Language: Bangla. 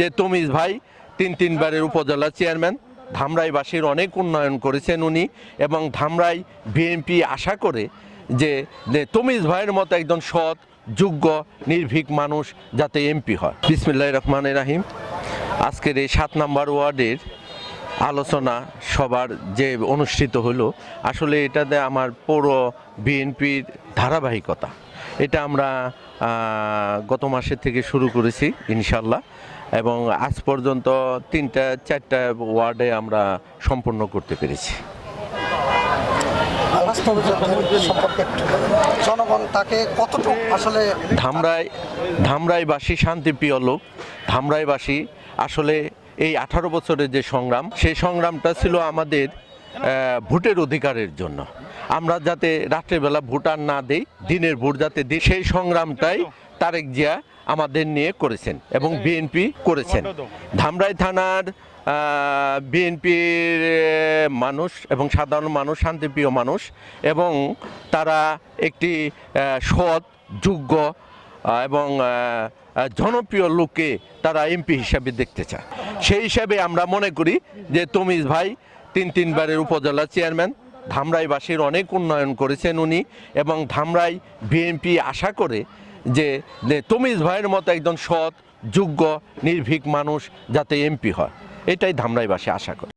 যে তমিজ ভাই তিন তিনবারের উপজেলা চেয়ারম্যান ধামরাইবাসীর অনেক উন্নয়ন করেছেন উনি এবং ধামরাই বিএনপি আশা করে যে তমিজ ভাইয়ের মতো একজন সৎ, যোগ্য, নির্ভীক মানুষ যাতে এমপি হয়। বিসমিল্লাহ রহমান রাহিম। আজকের এই সাত নাম্বার ওয়ার্ডের আলোচনা সবার যে অনুষ্ঠিত হলো, আসলে এটাতে আমার পৌর বিএনপির ধারাবাহিকতা। এটা আমরা গত মাসের থেকে শুরু করেছি ইনশাল্লাহ এবং আজ পর্যন্ত তিনটা চারটা ওয়ার্ডে আমরা সম্পূর্ণ করতে পেরেছি। ধামরাই ধামরাইবাসী শান্তিপ্রিয় লোক ধামরাইবাসী আসলে এই আঠারো বছরের যে সংগ্রাম সেই সংগ্রামটা ছিল আমাদের ভোটের অধিকারের জন্য। আমরা যাতে রাত্রেবেলা ভোট আর না দেই দিনের ভোট যাতে দিই সেই সংগ্রামটাই তারেক জিয়া আমাদের নিয়ে করেছেন এবং বিএনপি করেছেন। ধামরাই থানার বিএনপির মানুষ এবং সাধারণ মানুষ শান্তিপ্রিয় মানুষ এবং তারা একটি সৎ যোগ্য এবং জনপ্রিয় লোককে তারা এমপি হিসাবে দেখতে চায়। সেই হিসাবে আমরা মনে করি যে তমিজ ভাই তিন তিনবারের উপজেলা চেয়ারম্যান ধামরাইবাসীর অনেক উন্নয়ন করেছেন উনি এবং ধামরাই বিএনপি আশা করে যে তমিজ ভাইয়ের মতো একজন সৎ, যোগ্য, নির্ভীক মানুষ যাতে এমপি হয়। এটাই ধামরাইবাসী আশা করে।